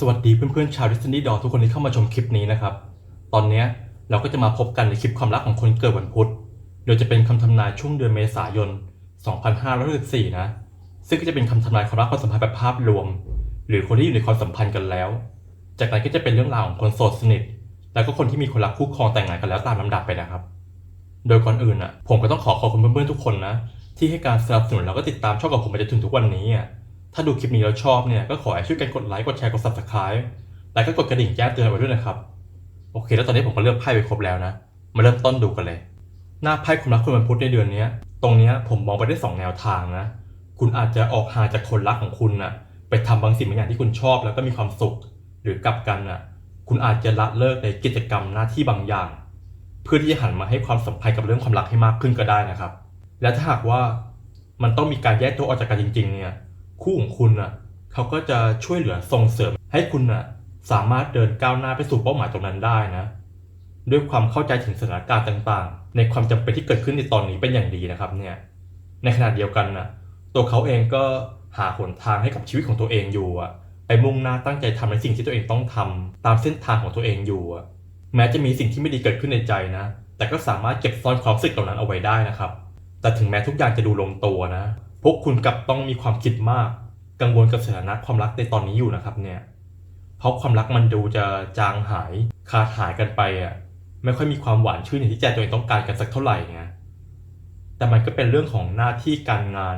สวัสดีเพื่อนๆชาวดิสนีย์ดอทุกคนที่เข้ามาชมคลิปนี้นะครับ ตอนนี้เราก็จะมาพบกันในคลิปความรักของคนเกิดวันพุธ โดยจะเป็นคำทำนายช่วงเดือนเมษายน 2564 นะ ซึ่งก็จะเป็นคำทำนายความรักความสัมพันธ์แบบภาพรวม หรือคนที่อยู่ในความสัมพันธ์กันแล้ว จากนั้นก็จะเป็นเรื่องราวของคนโสดสนิท แล้วก็คนที่มีคนรักคู่ครองแต่งงานกันแล้วตามลำดับไปนะครับ โดยก่อนอื่นอะผมก็ต้องขอขอบคุณเพื่อนๆทุกคนนะที่ให้การสนับสนุนแล้วก็ติดตามช่องกับผมมาจนถึงทุกวันนี้อะ ถ้าดูคลิปนี้แล้วชอบเนี่ยก็ขอให้ช่วยกันกดไลค์กดแชร์กด subscribe แล้วก็กดกระดิ่งแจ้งเตือนไว้ด้วยนะครับ โอเค แล้วตอนนี้ผมก็เลือกไพ่ไปครบแล้วนะ มาเริ่มต้นดูกันเลย หน้าไพ่ความรักคนวันพุธในเดือนนี้ตรงนี้ผมมองไปได้สองแนวทางนะ คุณอาจจะออกห่างจากคนรักของคุณนะไปทำบางสิ่งบางอย่างที่คุณชอบแล้วก็มีความสุข หรือกลับกันน่ะ คุณอาจจะละเลิกในกิจกรรมหน้าที่บางอย่าง เพื่อที่จะหันมาให้ความสัมพันธ์กับเรื่องความรักให้มากขึ้นก็ได้นะครับ และถ้าหากว่ามันต้องมีการแยกตัวออกจากกันจริง ๆ เนี่ย คู่ของคุณน่ะเขาก็จะช่วยเหลือส่งเสริม ให้คุณน่ะสามารถเดินก้าวหน้าไปสู่เป้าหมายตรงนั้นได้นะ ด้วยความเข้าใจถึงสถานการณ์ต่างๆ ในความจำเป็นที่เกิดขึ้นในตอนนี้เป็นอย่างดีนะครับเนี่ย ในขณะเดียวกันน่ะตัวเขาเองก็หาหนทางให้กับชีวิตของตัวเองอยู่อะไปมุ่งหน้าตั้งใจทำในสิ่งที่ตัวเองต้องทำตามเส้นทางของตัวเองอยู่อะแม้จะมีสิ่งที่ไม่ดีเกิดขึ้นในใจนะ แต่ก็สามารถเก็บซ่อนความรู้สึกเหล่านั้นเอาไว้ได้นะครับ แต่ถึงแม้ทุกอย่างจะดูลงตัวนะ พวกคุณกลับต้องมีความคิดมาก กังวลกับสถานะความรักในตอนนี้อยู่นะครับเนี่ย เพราะความรักมันดูจะจางหายขาดหายกันไปอะ ไม่ค่อยมีความหวานชื่นอย่างที่ใจตัวเองต้องการกันสักเท่าไหร่ไงแต่มันก็เป็นเรื่องของหน้าที่การงาน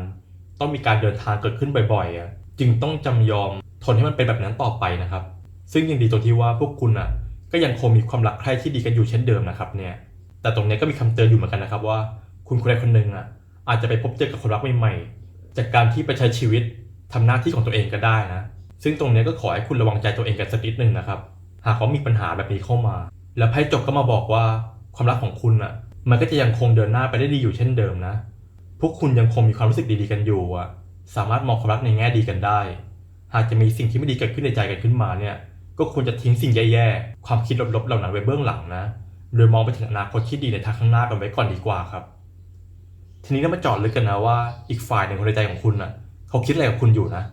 ต้องมีการเดินทางเกิดขึ้นบ่อยๆอะจึงต้องจำยอมทนให้มันเป็นแบบนั้นต่อไปนะครับ ซึ่งยังดีตรงที่ว่าพวกคุณอะ ก็ยังคงมีความรักใคร่ที่ดีกันอยู่เช่นเดิมนะครับเนี่ย แต่ตรงนี้ก็มีคำเตือนอยู่เหมือนกันนะครับว่า คุณคนใดคนหนึ่งอะ อาจจะไปพบเจอกับคนรักใหม่ๆ จากการที่ไปใช้ชีวิตทำหน้าที่ของตัวเองก็ได้นะ ซึ่งตรงนี้ก็ขอให้คุณระวังใจตัวเองกันสักนิดหนึ่งนะครับ หากว่ามีปัญหาแบบนี้เข้ามา แล้วไพ่จบก็มาบอกว่าความรักของคุณอะ มันก็จะยังคงเดินหน้าไปได้ดีอยู่เช่นเดิมนะ พวกคุณยังคงมีความรู้สึกดีๆกันอยู่อะ สามารถมองความรักในแง่ดีกันได้ หากจะมีสิ่งที่ไม่ดีเกิดขึ้นในใจกันขึ้นมาเนี่ย ก็ควรจะทิ้งสิ่งแย่ๆ ความคิดลบๆเหล่านั้นไว้เบื้องหลังนะ โดยมองไปถึงอนาคตที่ดีในทางข้างหน้ากันไว้ก่อนดีกว่าครับ ทีนี้เรามาจอดลึกกันนะว่าอีกฝ่ายหนึ่งคนในใจของคุณน่ะ เขาคิดอะไรกับคุณอยู่นะ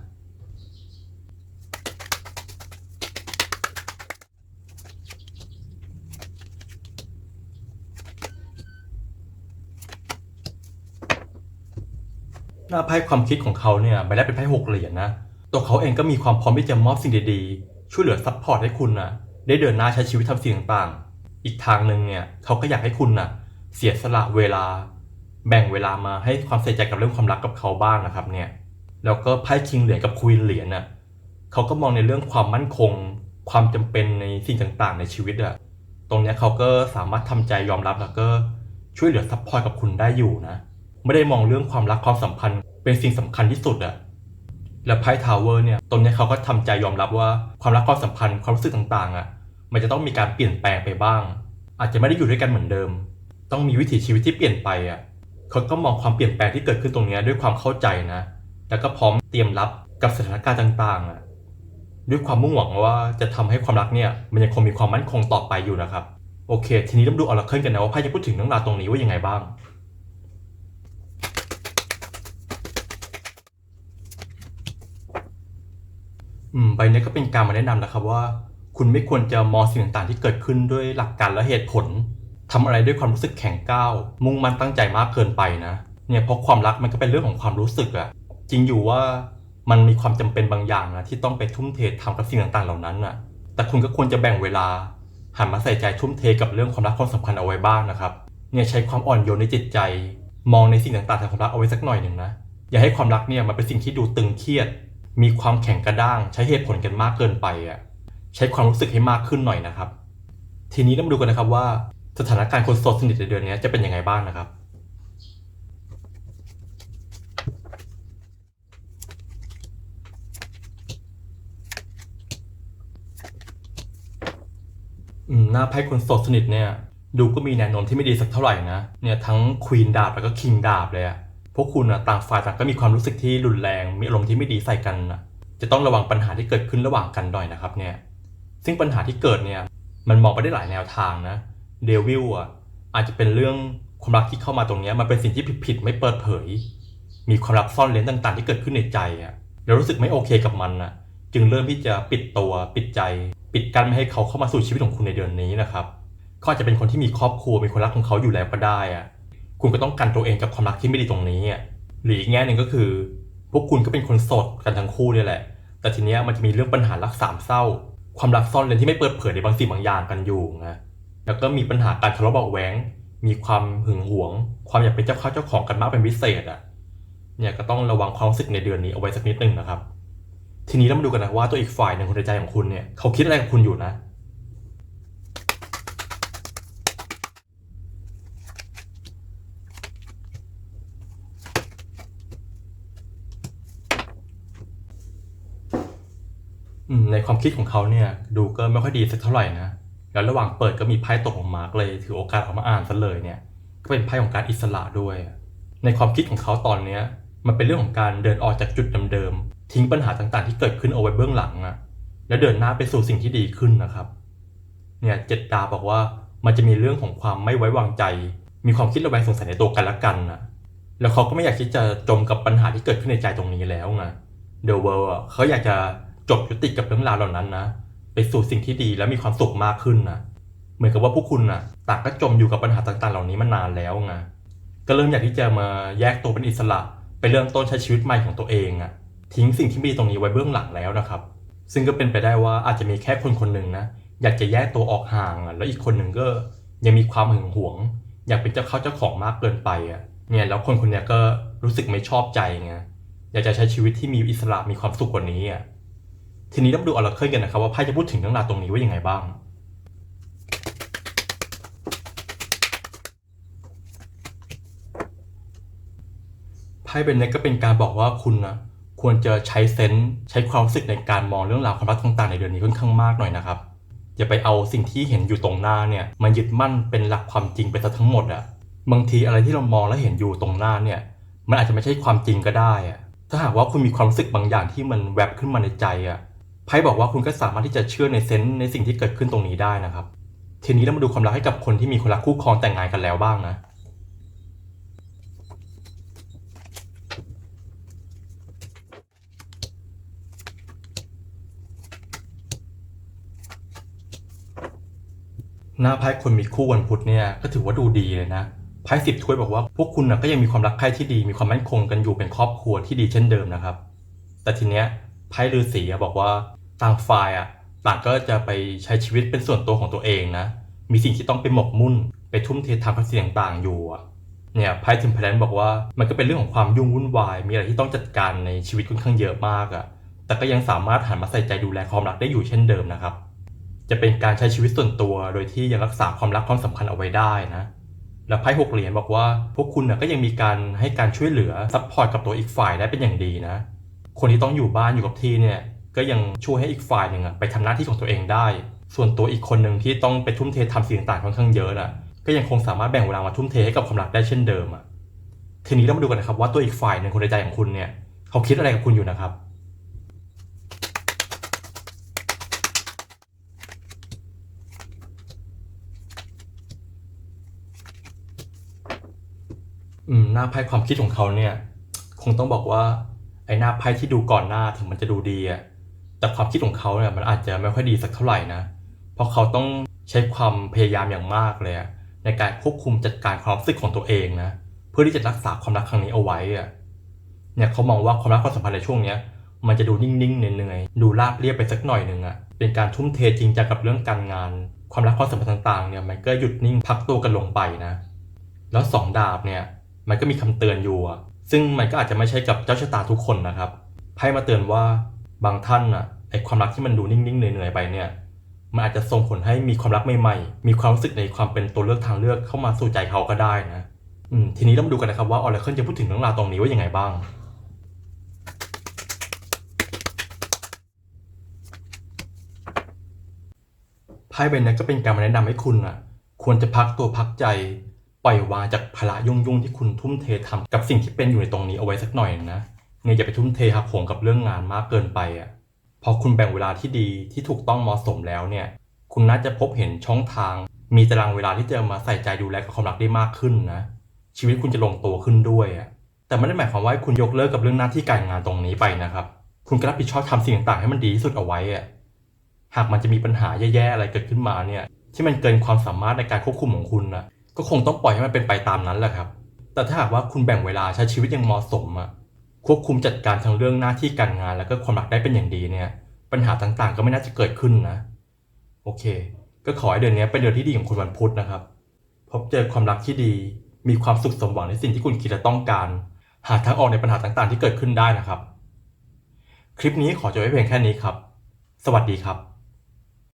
หน้าไพ่ความคิดของเขาเนี่ยใบแรกเป็นไพ่หกเหรียญนะตัวเขาเองก็มีความพร้อมที่จะมอบสิ่งดีๆ ช่วยเหลือซัพพอร์ตให้คุณนะได้เดินหน้าใช้ชีวิตทำสิ่งต่างๆ อีกทางหนึ่งเนี่ยเขาก็อยากให้คุณนะเสียสละเวลา แบ่งเวลามาให้ความใส่ใจกับเรื่องความรักกับเขาบ้างนะครับเนี่ยแล้วก็ไพ่คิงเหรียญกับควีนเหรียญน่ะเขาก็มองในเรื่องความมั่นคง ความจำเป็นในสิ่งต่างๆ ในชีวิตอะตรงเนี้ยเขาก็สามารถทำใจยอมรับแล้วก็ช่วยเหลือซัพพอร์ตกับคุณได้อยู่นะ ไม่ได้มองเรื่องความรักความสัมพันธ์ เป็นสิ่งสำคัญที่สุดอะและไพ่ทาวเวอร์เนี่ยตรงเนี้ยเขาก็ทำใจยอมรับว่าความรักความสัมพันธ์ความรู้สึกต่างๆอะมันจะต้องมีการเปลี่ยนแปลงไปบ้าง อาจจะไม่ได้อยู่ด้วยกันเหมือนเดิม ต้องมีวิถีชีวิตที่เปลี่ยนไปอะ เขาก็มองความเปลี่ยนแปลงที่เกิดขึ้นตรงนี้ด้วยความเข้าใจนะ แล้วก็พร้อมเตรียมรับกับสถานการณ์ต่างๆอะด้วยความมุ่งหวังว่าจะทำให้ความรักเนี่ยมันยังคงมีความมั่นคงต่อไปอยู่นะครับ โอเค ทีนี้ต้องดูออร์เคิลกันนะว่าไพ่จะพูดถึงเรื่องราวตรงนี้ว่ายังไงบ้าง อืมใบนี้ก็เป็นการมาแนะนำนะครับว่า คุณไม่ควรจะมองสิ่งต่างๆที่เกิดขึ้นด้วยหลักการและเหตุผล ทำอะไรด้วยความรู้สึกแข็งก้าว มุ่งมั่นตั้งใจมากเกินไปนะ เนี่ยเพราะความรักมันก็เป็นเรื่องของความรู้สึกอะจริงอยู่ว่ามันมีความจำเป็นบางอย่างนะที่ต้องไปทุ่มเททำกับสิ่งต่างๆเหล่านั้นน่ะแต่คุณก็ควรจะแบ่งเวลาหันมาใส่ใจทุ่มเทกับเรื่องความรักความสัมพันธ์เอาไว้บ้างนะครับ เนี่ยใช้ความอ่อนโยนในจิตใจ มองในสิ่งต่างๆทางความรักเอาไว้สักหน่อยหนึ่งนะ อย่าให้ความรักเนี่ยมันเป็นสิ่งที่ดูตึงเครียด มีความแข็งกระด้าง ใช้เหตุผลกันมากเกินไปอะ ใช้ความรู้สึกให้มากขึ้นหน่อยนะครับ ทีนี้เรามาดูกันนะครับว่า สถานการณ์คนโสดสนิทในเดือนนี้จะเป็นยังไงบ้างนะครับ อืมหน้าไพ่คนโสดสนิทเนี่ย ดูก็มีแนวโน้มที่ไม่ดีสักเท่าไหร่นะ เนี่ยทั้งควีนดาบแล้วก็คิงดาบเลยอะพวกคุณอะต่างฝ่ายต่างก็มีความรู้สึกที่รุนแรง มีอารมณ์ที่ไม่ดีใส่กันนะจะต้องระวังปัญหาที่เกิดขึ้นระหว่างกันหน่อยนะครับเนี่ย ซึ่งปัญหาที่เกิดเนี่ย มันมองไปได้หลายแนวทางนะ เดวิลอะอาจจะเป็นเรื่องความรักที่เข้ามาตรงนี้มันเป็นสิ่งที่ผิดๆไม่เปิดเผย มีความลับซ่อนเร้นต่าง ๆ ที่เกิดขึ้นในใจอะแล้วรู้สึกไม่โอเคกับมันนะจึงเริ่มที่จะปิดตัวปิดใจ ปิดกั้นไม่ให้เขาเข้ามาสู่ชีวิตของคุณในเดือนนี้นะครับเขาอาจจะเป็นคนที่มีครอบครัวมีคนรักของเขาอยู่แล้วก็ได้อะคุณก็ต้องกันตัวเองกับความรักที่ไม่ดีตรงนี้อะหรืออีกแง่หนึ่งก็คือ พวกคุณก็เป็นคนโสดกันทั้งคู่นี่แหละ แต่ทีเนี้ยมันจะมีเรื่องปัญหารักสามเศร้า ความรักซ่อนเร้นที่ไม่เปิดเผยในบางสิ่งบางอย่างกันอยู่นะ แล้วก็มีปัญหาการทะเลาะเบาแหวงมีความหึงหวง ความอยากเป็นเจ้าข้าเจ้าของกันมากเป็นพิเศษอะเนี่ยก็ต้องระวังความรู้สึกในเดือนนี้เอาไว้สักนิดหนึ่งนะครับ ทีนี้เรามาดูกันนะว่าตัวอีกฝ่ายหนึ่งคนในใจของคุณเนี่ยเขาคิดอะไรกับคุณอยู่นะ ในความคิดของเขาเนี่ย ดูก็ไม่ค่อยดีสักเท่าไหร่นะ แล้วระหว่างเปิดก็มีไพ่ตกออกมาก็เลยถือโอกาสออกมาอ่านซะเลยเนี่ย ก็เป็นไพ่ของการอิสระด้วย ในความคิดของเขาตอนเนี้ยมันเป็นเรื่องของการเดินออกจากจุดเดิมๆทิ้งปัญหาต่างๆ ที่เกิดขึ้นเอาไว้เบื้องหลังอะแล้วเดินหน้าไปสู่สิ่งที่ดีขึ้นนะครับ เนี่ยเจ็ดดาวบอกว่ามันจะมีเรื่องของความไม่ไว้วางใจ มีความคิดระแวงสงสัยในตัวกันและกันนะแล้วเขาก็ไม่อยากที่จะจมกับปัญหาที่เกิดขึ้นในใจตรงนี้แล้วไงเดอะเวิลด์เขาอยากจะจบยุติกับเรื่องราวเหล่านั้นนะ ไปสู่สิ่งที่ดีและมีความสุขมากขึ้นนะเหมือนกับว่าพวกคุณนะต่างก็จมอยู่กับปัญหาต่างๆ เหล่านี้มานานแล้วไงก็เริ่มอยากที่จะมาแยกตัวเป็นอิสระ ไปเริ่มต้นใช้ชีวิตใหม่ของตัวเองอะทิ้งสิ่งที่ไม่ดีตรงนี้ไว้เบื้องหลังแล้วนะครับ ซึ่งก็เป็นไปได้ว่าอาจจะมีแค่คนคนหนึ่งนะอยากจะแยกตัวออกห่างอะแล้วอีกคนหนึ่งก็ยังมีความหึงหวง อยากเป็นเจ้าเข้าเจ้าของมากเกินไปอะเนี่ยแล้วคนคนนี้ก็รู้สึกไม่ชอบใจไงอยากจะใช้ชีวิตที่มีอิสระมีความสุขกว่านี้อะ ทีนี้ต้องดูออร์เคิลกันนะครับว่าไพ่จะพูดถึงเรื่องราวตรงนี้ว่ายังไงบ้าง ไพ่เป็นเน็กก็เป็นการบอกว่าคุณนะควรจะใช้เซนส์ใช้ความรู้สึกในการมองเรื่องราวความรักต่างๆในเดือนนี้ค่อนข้างมากหน่อยนะครับอย่าไปเอาสิ่งที่เห็นอยู่ตรงหน้าเนี่ยมายึดมั่นเป็นหลักความจริงไปซะทั้งหมดอะบางทีอะไรที่เรามองและเห็นอยู่ตรงหน้าเนี่ยมันอาจจะไม่ใช่ความจริงก็ได้อะถ้าหากว่าคุณมีความรู้สึกบางอย่างที่มันแวบขึ้นมาในใจอะ ไพ่บอกว่าคุณก็สามารถที่จะเชื่อในเซนส์ในสิ่งที่เกิดขึ้นตรงนี้ได้นะครับ ทีนี้เรามาดูความรักให้กับคนที่มีคนรักคู่ครองแต่งงานกันแล้วบ้างนะหน้าไพ่คนมีคู่วันพุธเนี่ยก็ถือว่าดูดีเลยนะไพ่สิบถ้วยบอกว่าพวกคุณนะก็ยังมีความรักใคร่ที่ดีมีความมั่นคงกันอยู่เป็นครอบครัวที่ดีเช่นเดิมนะครับ แต่ทีเนี้ยไพ่ฤาษีบอกว่า ต่างฝ่ายอะต่างก็จะไปใช้ชีวิตเป็นส่วนตัวของตัวเองนะ มีสิ่งที่ต้องไปหมกมุ่น ไปทุ่มเททำกับสิ่งต่างๆอยู่อะเนี่ยไพ่ทิมเพลนบอกว่ามันก็เป็นเรื่องของความยุ่งวุ่นวาย มีอะไรที่ต้องจัดการในชีวิตค่อนข้างเยอะมากอะแต่ก็ยังสามารถหันมาใส่ใจดูแลความรักได้อยู่เช่นเดิมนะครับ จะเป็นการใช้ชีวิตส่วนตัว โดยที่ยังรักษาความรักความสัมพันธ์เอาไว้ได้นะและไพ่หกเหรียญบอกว่า พวกคุณนะก็ยังมีการให้การช่วยเหลือซัพพอร์ตกับตัวอีกฝ่ายได้เป็นอย่างดีนะ คนที่ต้องอยู่บ้านอยู่กับที่เนี่ย ก็ยังช่วยให้อีกฝ่ายหนึ่งอะไปทำหน้าที่ของตัวเองได้ ส่วนตัวอีกคนหนึ่งที่ต้องไปทุ่มเททำสิ่งต่างๆค่อนข้างเยอะน่ะก็ยังคงสามารถแบ่งเวลามาทุ่มเทให้กับความรักได้เช่นเดิมอะทีนี้เรามาดูกันนะครับว่าตัวอีกฝ่ายหนึ่งคนในใจของคุณเนี่ยเขาคิดอะไรกับคุณอยู่นะครับ อืมหน้าไพ่ความคิดของเขาเนี่ย คงต้องบอกว่าไอ้หน้าไพ่ที่ดูก่อนหน้าถึงมันจะดูดีอะ แต่ความคิดของเขาเนี่ยมันอาจจะไม่ค่อยดีสักเท่าไหร่นะ เพราะเขาต้องใช้ความพยายามอย่างมากเลยในการควบคุมจัดการความรู้สึกของตัวเองนะเพื่อที่จะรักษาความรักครั้งนี้เอาไว้อะเนี่ยเขามองว่าความรักความสัมพันธ์ในช่วงเนี้ยมันจะดูนิ่งๆเหนื่อยๆดูราบเรียบไปสักหน่อยหนึ่งอะเป็นการทุ่มเทจริงจังกับเรื่องการงาน ความรักความสัมพันธ์ต่างๆเนี่ยมันก็หยุดนิ่งพักตัวกันลงไปนะ แล้วสองดาบเนี่ยมันก็มีคำเตือนอยู่ซึ่งมันก็อาจจะไม่ใช่กับเจ้าชะตาทุกคนนะครับไพ่มาเตือนว่า บางท่านอะไอความรักที่มันดูนิ่งๆเหนื่อยๆไปเนี่ยมันอาจจะส่งผลให้มีความรักใหม่ๆ มีความรู้สึกในความเป็นตัวเลือกทางเลือกเข้ามาสู่ใจเขาก็ได้นะอืมทีนี้เรามาดูกันนะครับว่าออร์เคิลจะพูดถึงเรื่องราวตรงนี้ว่ายังไงบ้าง ไพ่ใบนี้ก็เป็นการมาแนะนำให้คุณอะ ควรจะพักตัวพักใจ ปล่อยวางจากภาระยุ่งๆที่คุณทุ่มเททำกับสิ่งที่เป็นอยู่ในตรงนี้เอาไว้สักหน่อยนะ เนี่ยอย่าไปทุ่มเทหักโหมกับเรื่องงานมากเกินไปอะพอคุณแบ่งเวลาที่ดีที่ถูกต้องเหมาะสมแล้วเนี่ย คุณน่าจะพบเห็นช่องทาง มีตารางเวลาที่จะมาใส่ใจดูแลกับความรักได้มากขึ้นนะ ชีวิตคุณจะลงตัวขึ้นด้วยอะแต่ไม่ได้หมายความว่าคุณยกเลิกกับเรื่องหน้าที่การงานตรงนี้ไปนะครับ คุณก็รับผิดชอบทำสิ่งต่างๆให้มันดีที่สุดเอาไว้อะหากมันจะมีปัญหาแย่ๆอะไรเกิดขึ้นมาเนี่ย ที่มันเกินความสามารถในการควบคุมของคุณนะก็คงต้องปล่อยให้มันเป็นไปตามนั้นแหละครับ แต่ถ้าหากว่าคุณแบ่งเวลาใช้ชีวิตอย่างเหมาะสมอะ ควบคุมจัดการทั้งเรื่องหน้าที่การงาน แล้วก็ความรักได้เป็นอย่างดีเนี่ย ปัญหาต่างๆ ก็ไม่น่าจะเกิดขึ้นนะ โอเค ก็ขอให้เดือนนี้เป็นเดือนที่ดีของคุณวันพุธนะครับ พบเจอความรักที่ดี มีความสุขสมหวังในสิ่งที่คุณคิดและต้องการ หาทางออกในปัญหาต่างๆ ที่เกิดขึ้นได้นะครับ คลิปนี้ขอจบไว้เพียงแค่นี้ครับ สวัสดีครับ